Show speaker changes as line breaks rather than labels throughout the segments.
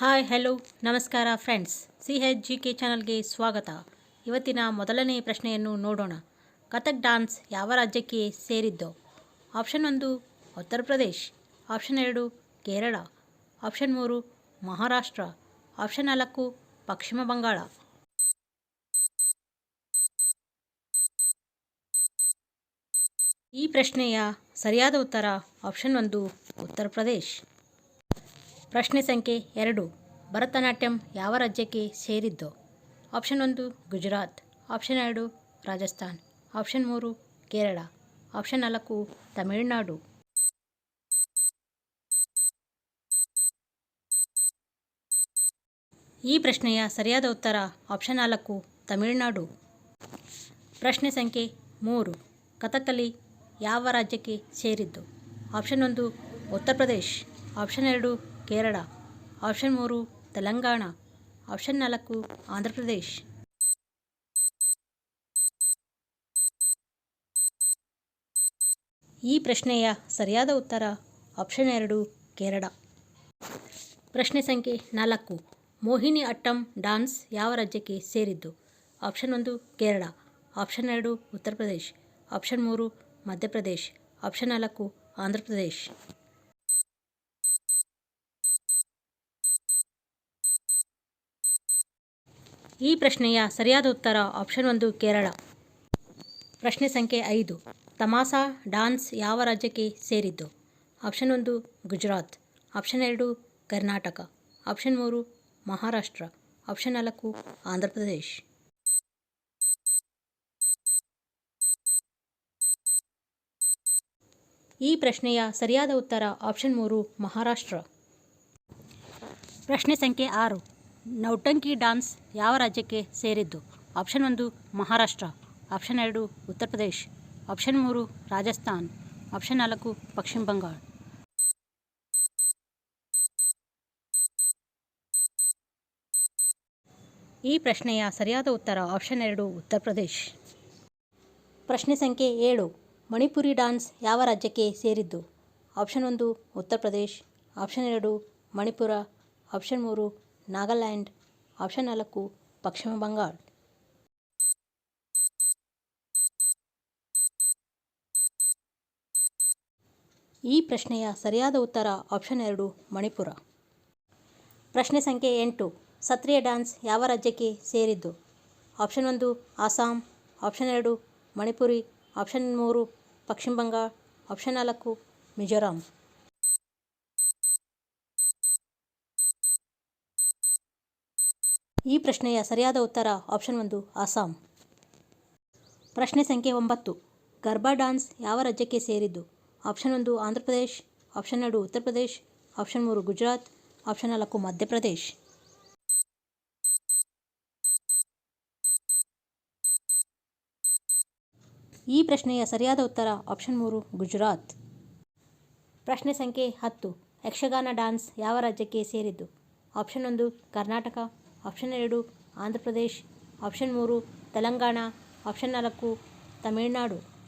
Hi, hello, ನಮಸ್ಕಾರ friends. C H G K ಚಾನಲ್ಗೆ ಸ್ವಾಗತ. ಇವತ್ತಿನ ಮೊದಲನೇ ಪ್ರಶ್ನೆಯನ್ನು ನೋಡೋಣ. ಕಥಕ್ ಡಾನ್ಸ್ ಯಾವ ರಾಜ್ಯಕ್ಕೆ ಸೇರಿದ್ದು? ಆಪ್ಷನ್ ಒಂದು, ಉತ್ತರ ಪ್ರದೇಶ್. ಆಪ್ಷನ್ ಎರಡು, ಕೇರಳ. ಆಪ್ಷನ್ ಮೂರು, ಮಹಾರಾಷ್ಟ್ರ. ಆಪ್ಷನ್ ನಾಲ್ಕು, ಪಶ್ಚಿಮ ಬಂಗಾಳ. ಈ ಪ್ರಶ್ನೆಯ ಸರಿಯಾದ ಉತ್ತರ ಆಪ್ಷನ್ ಒಂದು, ಉತ್ತರ ಪ್ರದೇಶ್. ಪ್ರಶ್ನೆ ಸಂಖ್ಯೆ ಎರಡು. ಭರತನಾಟ್ಯಂ ಯಾವ ರಾಜ್ಯಕ್ಕೆ ಸೇರಿದ್ದು? ಆಪ್ಷನ್ ಒಂದು, ಗುಜರಾತ್. ಆಪ್ಷನ್ ಎರಡು, ರಾಜಸ್ಥಾನ್. ಆಪ್ಷನ್ ಮೂರು, ಕೇರಳ. ಆಪ್ಷನ್ ನಾಲ್ಕು, ತಮಿಳುನಾಡು. ಈ ಪ್ರಶ್ನೆಯ ಸರಿಯಾದ ಉತ್ತರ ಆಪ್ಷನ್ ನಾಲ್ಕು, ತಮಿಳುನಾಡು. ಪ್ರಶ್ನೆ ಸಂಖ್ಯೆ ಮೂರು. ಕಥಕಲಿ ಯಾವ ರಾಜ್ಯಕ್ಕೆ ಸೇರಿದ್ದು? ಆಪ್ಷನ್ ಒಂದು ಉತ್ತರ ಪ್ರದೇಶ್ ಆಪ್ಷನ್ ಎರಡು ಕೇರಳ. ಆಪ್ಷನ್ ಮೂರು, ತೆಲಂಗಾಣ. ಆಪ್ಷನ್ ನಾಲ್ಕು, ಆಂಧ್ರ ಪ್ರದೇಶ್. ಈ ಪ್ರಶ್ನೆಯ ಸರಿಯಾದ ಉತ್ತರ ಆಪ್ಷನ್ ಎರಡು, ಕೇರಳ. ಪ್ರಶ್ನೆ ಸಂಖ್ಯೆ ನಾಲ್ಕು, ಮೋಹಿನಿ ಅಟ್ಟಂ ಡಾನ್ಸ್ ಯಾವ ರಾಜ್ಯಕ್ಕೆ ಸೇರಿದ್ದು? ಆಪ್ಷನ್ ಒಂದು, ಕೇರಳ. ಆಪ್ಷನ್ ಎರಡು, ಉತ್ತರ ಪ್ರದೇಶ್. ಆಪ್ಷನ್ ಮೂರು ಮಧ್ಯಪ್ರದೇಶ್ ಆಪ್ಷನ್ ನಾಲ್ಕು, ಆಂಧ್ರ ಪ್ರದೇಶ್. ಈ ಪ್ರಶ್ನೆಯ ಸರಿಯಾದ ಉತ್ತರ ಆಪ್ಷನ್ ಒಂದು ಕೇರಳ. ಪ್ರಶ್ನೆ ಸಂಖ್ಯೆ ಐದು. ತಮಾಸಾ ಡಾನ್ಸ್ ಯಾವ ರಾಜ್ಯಕ್ಕೆ ಸೇರಿದ್ದು? ಆಪ್ಷನ್ ಒಂದು ಗುಜರಾತ್. ಆಪ್ಷನ್ ಎರಡು ಕರ್ನಾಟಕ. ಆಪ್ಷನ್ ಮೂರು ಮಹಾರಾಷ್ಟ್ರ. ಆಪ್ಷನ್ ನಾಲ್ಕು ಆಂಧ್ರ ಪ್ರದೇಶ್. ಈ ಪ್ರಶ್ನೆಯ ಸರಿಯಾದ ಉತ್ತರ ಆಪ್ಷನ್ ಮೂರು ಮಹಾರಾಷ್ಟ್ರ. ಪ್ರಶ್ನೆ ಸಂಖ್ಯೆ ಆರು. ನೌಟಂಕಿ ಡಾನ್ಸ್ ಯಾವ ರಾಜ್ಯಕ್ಕೆ ಸೇರಿದ್ದು? ಆಪ್ಷನ್ ಒಂದು ಮಹಾರಾಷ್ಟ್ರ, ಆಪ್ಷನ್ ಎರಡು ಉತ್ತರ ಪ್ರದೇಶ್, ಆಪ್ಷನ್ ಮೂರು ರಾಜಸ್ಥಾನ್, ಆಪ್ಷನ್ ನಾಲ್ಕು ಪಶ್ಚಿಮ ಬಂಗಾಳ. ಈ ಪ್ರಶ್ನೆಯ ಸರಿಯಾದ ಉತ್ತರ ಆಪ್ಷನ್ ಎರಡು ಉತ್ತರ ಪ್ರದೇಶ್. ಪ್ರಶ್ನೆ ಸಂಖ್ಯೆ ಏಳು, ಮಣಿಪುರಿ ಡಾನ್ಸ್ ಯಾವ ರಾಜ್ಯಕ್ಕೆ ಸೇರಿದ್ದು? ಆಪ್ಷನ್ ಒಂದು ಉತ್ತರ ಪ್ರದೇಶ್, ಆಪ್ಷನ್ ಎರಡು ಮಣಿಪುರ, ಆಪ್ಷನ್ ಮೂರು ನಾಗಾಲ್ಯಾಂಡ್ ಆಪ್ಷನ್ ನಾಲ್ಕು ಪಶ್ಚಿಮ ಬಂಗಾಳ ಈ ಪ್ರಶ್ನೆಯ ಸರಿಯಾದ ಉತ್ತರ ಆಪ್ಷನ್ ಎರಡು ಮಣಿಪುರ ಪ್ರಶ್ನೆ ಸಂಖ್ಯೆ ಎಂಟು. ಸತ್ರಿಯ ಡಾನ್ಸ್ ಯಾವ ರಾಜ್ಯಕ್ಕೆ ಸೇರಿದ್ದು? ಆಪ್ಷನ್ ಒಂದು ಆಸಾಂ ಆಪ್ಷನ್ ಎರಡು ಮಣಿಪುರಿ ಆಪ್ಷನ್ ಮೂರು ಪಶ್ಚಿಮ ಬಂಗಾಳ, ಆಪ್ಷನ್ ನಾಲ್ಕು ಮಿಜೋರಾಂ. ಈ ಪ್ರಶ್ನೆಯ ಸರಿಯಾದ ಉತ್ತರ ಆಪ್ಷನ್ ಒಂದು, ಅಸ್ಸಾಂ. ಪ್ರಶ್ನೆ ಸಂಖ್ಯೆ ಒಂಬತ್ತು, ಗರ್ಬಾ ಡಾನ್ಸ್ ಯಾವ ರಾಜ್ಯಕ್ಕೆ ಸೇರಿದ್ದು? ಆಪ್ಷನ್ ಒಂದು, ಆಂಧ್ರ ಪ್ರದೇಶ್. ಆಪ್ಷನ್ ಎರಡು, ಉತ್ತರ ಪ್ರದೇಶ್. ಆಪ್ಷನ್ ಮೂರು, ಗುಜರಾತ್. ಆಪ್ಷನ್ ನಾಲ್ಕು ಮಧ್ಯಪ್ರದೇಶ್ ಈ ಪ್ರಶ್ನೆಯ ಸರಿಯಾದ ಉತ್ತರ ಆಪ್ಷನ್ ಮೂರು, ಗುಜರಾತ್. ಪ್ರಶ್ನೆ ಸಂಖ್ಯೆ ಹತ್ತು, ಯಕ್ಷಗಾನ ಡಾನ್ಸ್ ಯಾವ ರಾಜ್ಯಕ್ಕೆ ಸೇರಿದ್ದು? ಆಪ್ಷನ್ ಒಂದು, ಕರ್ನಾಟಕ. ಆಪ್ಷನ್ ಎರಡು, ಆಂಧ್ರ ಪ್ರದೇಶ್. ಆಪ್ಷನ್ ಮೂರು, ತೆಲಂಗಾಣ. ಆಪ್ಷನ್ ನಾಲ್ಕು, ತಮಿಳುನಾಡು.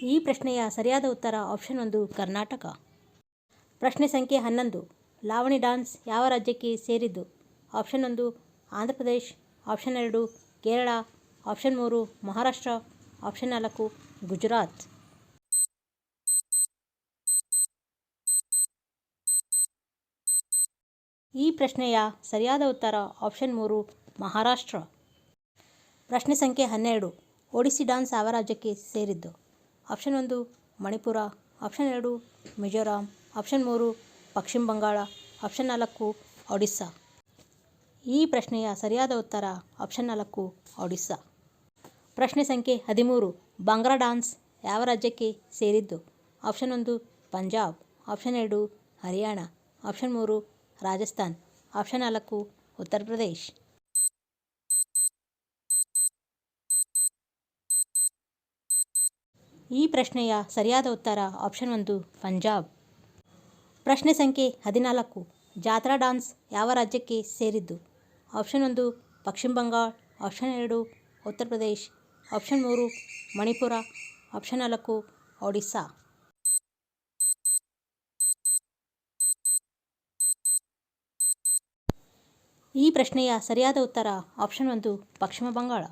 ಈ ಪ್ರಶ್ನೆಯ ಸರಿಯಾದ ಉತ್ತರ ಆಪ್ಷನ್ ಒಂದು, ಕರ್ನಾಟಕ. ಪ್ರಶ್ನೆ ಸಂಖ್ಯೆ ಹನ್ನೊಂದು, ಲಾವಣಿ ಡಾನ್ಸ್ ಯಾವ ರಾಜ್ಯಕ್ಕೆ ಸೇರಿದ್ದು? ಆಪ್ಷನ್ ಒಂದು, ಆಂಧ್ರ ಪ್ರದೇಶ್. ಆಪ್ಷನ್ ಎರಡು, ಕೇರಳ. ಆಪ್ಷನ್ ಮೂರು, ಮಹಾರಾಷ್ಟ್ರ. ಆಪ್ಷನ್ ನಾಲ್ಕು, ಗುಜರಾತ್. ಈ ಪ್ರಶ್ನೆಯ ಸರಿಯಾದ ಉತ್ತರ ಆಪ್ಷನ್ ಮೂರು, ಮಹಾರಾಷ್ಟ್ರ. ಪ್ರಶ್ನೆ ಸಂಖ್ಯೆ ಹನ್ನೆರಡು ಒಡಿಸ್ಸಿ ಡಾನ್ಸ್ ಯಾವ ರಾಜ್ಯಕ್ಕೆ ಸೇರಿದ್ದು. ಆಪ್ಷನ್ ಒಂದು, ಮಣಿಪುರ. ಆಪ್ಷನ್ ಎರಡು, ಮಿಜೋರಾಂ. ಆಪ್ಷನ್ ಮೂರು, ಪಶ್ಚಿಮ ಬಂಗಾಳ. ಆಪ್ಷನ್ ನಾಲ್ಕು, ಒಡಿಸ್ಸಾ. ಈ ಪ್ರಶ್ನೆಯ ಸರಿಯಾದ ಉತ್ತರ ಆಪ್ಷನ್ ನಾಲ್ಕು, ಒಡಿಸ್ಸಾ. ಪ್ರಶ್ನೆ ಸಂಖ್ಯೆ ಹದಿಮೂರು, ಬಾಂಗ್ರಾ ಡಾನ್ಸ್ ಯಾವ ರಾಜ್ಯಕ್ಕೆ ಸೇರಿದ್ದು? ಆಪ್ಷನ್ ಒಂದು, ಪಂಜಾಬ್. ಆಪ್ಷನ್ ಎರಡು, ಹರಿಯಾಣ. ಆಪ್ಷನ್ ಮೂರು ರಾಜಸ್ಥಾನ್. ಆಪ್ಷನ್ ನಾಲ್ಕು, ಉತ್ತರ ಪ್ರದೇಶ್. ಈ ಪ್ರಶ್ನೆಯ ಸರಿಯಾದ ಉತ್ತರ ಆಪ್ಷನ್ ಒಂದು, ಪಂಜಾಬ್. ಪ್ರಶ್ನೆ ಸಂಖ್ಯೆ ಹದಿನಾಲ್ಕು, ಜಾತ್ರಾ ಡಾನ್ಸ್ ಯಾವ ರಾಜ್ಯಕ್ಕೆ ಸೇರಿದ್ದು? ಆಪ್ಷನ್ ಒಂದು, ಪಶ್ಚಿಮ ಬಂಗಾಳ. ಆಪ್ಷನ್ ಎರಡು, ಉತ್ತರ ಪ್ರದೇಶ್. ಆಪ್ಷನ್ ಮೂರು, ಮಣಿಪುರ. ಆಪ್ಷನ್ ನಾಲ್ಕು, ಒಡಿಸ್ಸಾ. ಈ ಪ್ರಶ್ನೆಯ ಸರಿಯಾದ ಉತ್ತರ ಆಪ್ಷನ್ ಒಂದು ಪಶ್ಚಿಮ ಬಂಗಾಳ.